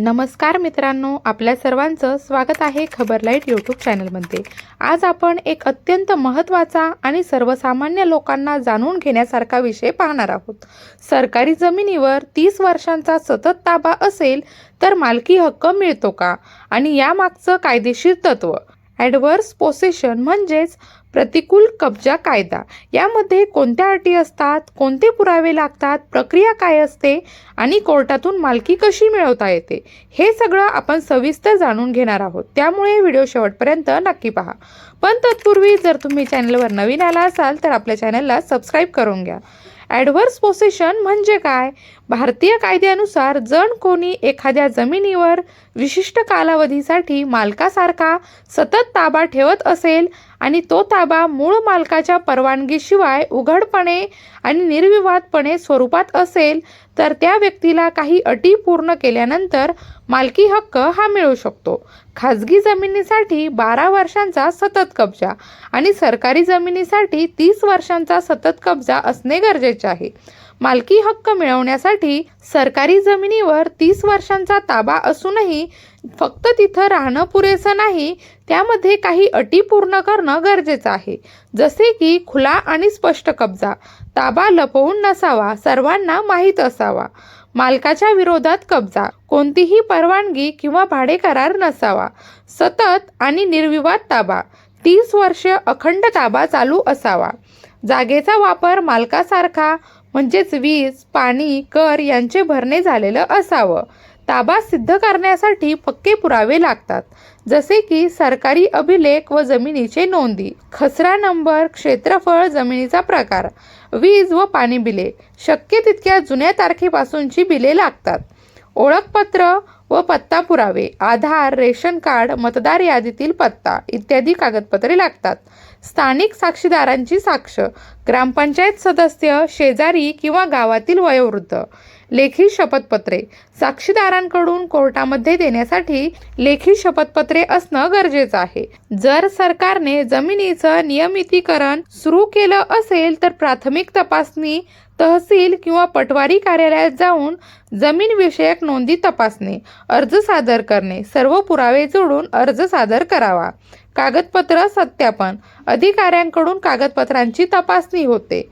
नमस्कार मित्रांनो आपल्या सर्वांचं स्वागत आहे खबरलाईट यूट्यूब चॅनलमध्ये. आज आपण एक अत्यंत महत्त्वाचा आणि सर्वसामान्य लोकांना जाणून घेण्यासारखा विषय पाहणार आहोत. सरकारी जमिनीवर तीस वर्षांचा सतत ताबा असेल तर मालकी हक्क मिळतो का? आणि यामागचं कायदेशीर तत्व? ॲडव्हर्स पोसेशन म्हणजेच प्रतिकूल कब्जा कायदा. यामध्ये कोणत्या अटी असतात? कोणते पुरावे लागतात? प्रक्रिया काय असते? आणि कोर्टातून मालकी कशी मिळवता येते? हे सगळं आपण सविस्तर जाणून घेणार आहोत. त्यामुळे व्हिडिओ शेवटपर्यंत नक्की पहा. पण तत्पूर्वी जर तुम्ही चॅनलवर नवीन आला असाल तर आपल्या चॅनलला सबस्क्राईब करून घ्या. ॲडव्हर्स पोसेशन म्हणजे काय? भारतीय कायद्यानुसार जण कोणी एखाद्या जमिनीवर विशिष्ट कालावधीसाठी मालकासारखा सतत ताबा ठेवत असेल आणि तो ताबा मूळ मालकाच्या परवानगीशिवाय उघडपणे आणि निर्विवादपणे स्वरूपात असेल तर त्या व्यक्तीला काही अटी पूर्ण केल्यानंतर मालकी हक्क हा मिळू शकतो. खाजगी जमिनीसाठी बारा वर्षांचा सतत कब्जा आणि सरकारी जमिनीसाठी तीस वर्षांचा सतत कब्जा असणे गरजेचे आहे. मालकी हक्क मिळवण्यासाठी सरकारी जमिनीवर तीस वर्षांचा ताबा असूनही फक्त तिथं राहणं पुरेसं नाही त्यामध्ये काही अटी पूर्ण करणं गरजेचं आहे. जसे की खुला आणि स्पष्ट कब्जा ताबा लपवून नसावा सर्वांना माहीत असावा. मालकाच्या विरोधात कब्जा कोणतीही परवानगी किंवा भाडे करार नसावा. सतत आणि निर्विवाद ताबा तीस वर्ष अखंड ताबा चालू असावा. जागेचा वापर मालकासारखा म्हणजेच वीज पाणी कर यांचे भरणे झालेलं असावं. ताबा सिद्ध करण्यासाठी पक्के पुरावे लागतात. जसे की सरकारी अभिलेख व जमिनीचे नोंदी खसरा नंबर क्षेत्रफळ जमिनीचा प्रकार वीज व पाणी बिले शक्य तितक्या जुन्या तारखेपासूनची बिले लागतात. ओळखपत्र व पत्ता पुरावे आधार रेशन कार्ड मतदार यादीतील पत्ता इत्यादी कागदपत्रे लागतात. स्थानिक साक्षीदारांची साक्ष ग्रामपंचायत सदस्य शेजारी किंवा गावातील वयोवृद्ध लेखी शपथपत्रे. साक्षीदारांकडून कोर्टामध्ये देण्यासाठी लेखी शपथपत्रे असणं गरजेचं आहे. जर सरकारने जमिनीचं नियमितीकरण सुरू केलं असेल तर प्राथमिक तपासणी तहसील किंवा पटवारी कार्यालयात जाऊन जमीनविषयक नोंदी तपासणे अर्ज सादर करणे सर्व पुरावे जोडून अर्ज सादर करावा. कागदपत्र सत्यापन. अधिकाऱ्यांकडून कागदपत्रांची तपासणी होते.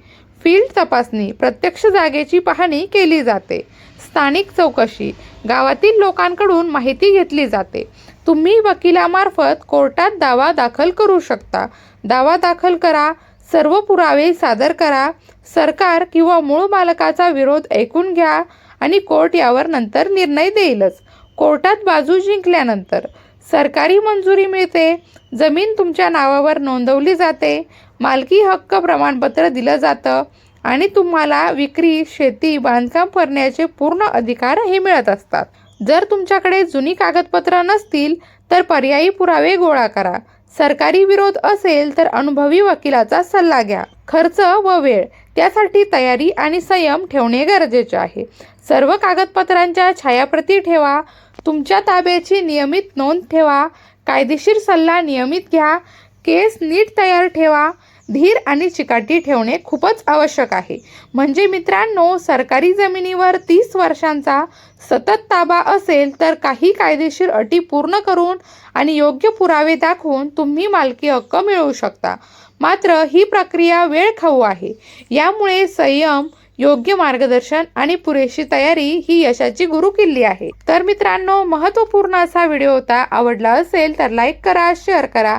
फील्ड तपासणी प्रत्यक्ष जागेची पाहणी केली जाते. स्थानिक चौकशी गावातील लोकांकडून माहिती घेतली जाते. तुम्ही वकिलामार्फत कोर्टात दावा दाखल करू शकता. दावा दाखल करा सर्व पुरावे सादर करा सरकार किंवा मूळ मालकाचा विरोध ऐकून घ्या आणि कोर्ट यावर नंतर निर्णय देईलच. कोर्टात बाजू जिंकल्यानंतर सरकारी मंजुरी मिळते जमीन तुमच्या नावावर नोंदवली जाते मालकी हक्क प्रमाणपत्र दिलं जातं आणि तुम्हाला विक्री शेती बांधकाम करण्याचे पूर्ण अधिकार हे मिळत असतात. जर तुमच्याकडे जुनी कागदपत्र नसतील तर पर्यायी पुरावे गोळा करा. सरकारी विरोध असेल तर अनुभवी वकिलाचा सल्ला घ्या. खर्च व वेळ त्यासाठी तयारी आणि संयम ठेवणे गरजेचे आहे. सर्व कागदपत्रांच्या छायाप्रती ठेवा तुमच्या ताब्याची नियमित नोंद ठेवा कायदेशीर सल्ला नियमित घ्या केस नीट तयार ठेवा धीर आणि चिकाटी ठेवणे खूपच आवश्यक आहे. म्हणजे मित्रांनो सरकारी जमिनीवर तीस वर्षांचा सतत ताबा असेल तर काही कायदेशीर अटी पूर्ण करून आणि योग्य पुरावे दाखवून तुम्ही मालकी हक्क मिळवू शकता. मात्र ही प्रक्रिया वेळ खाऊ आहे. यामुळे संयम योग्य मार्गदर्शन आणि पुरेशी तयारी ही यशाची गुरुकिल्ली आहे. तर मित्रांनो महत्त्वपूर्ण असा व्हिडिओ होता आवडला असेल तर लाईक करा शेअर करा.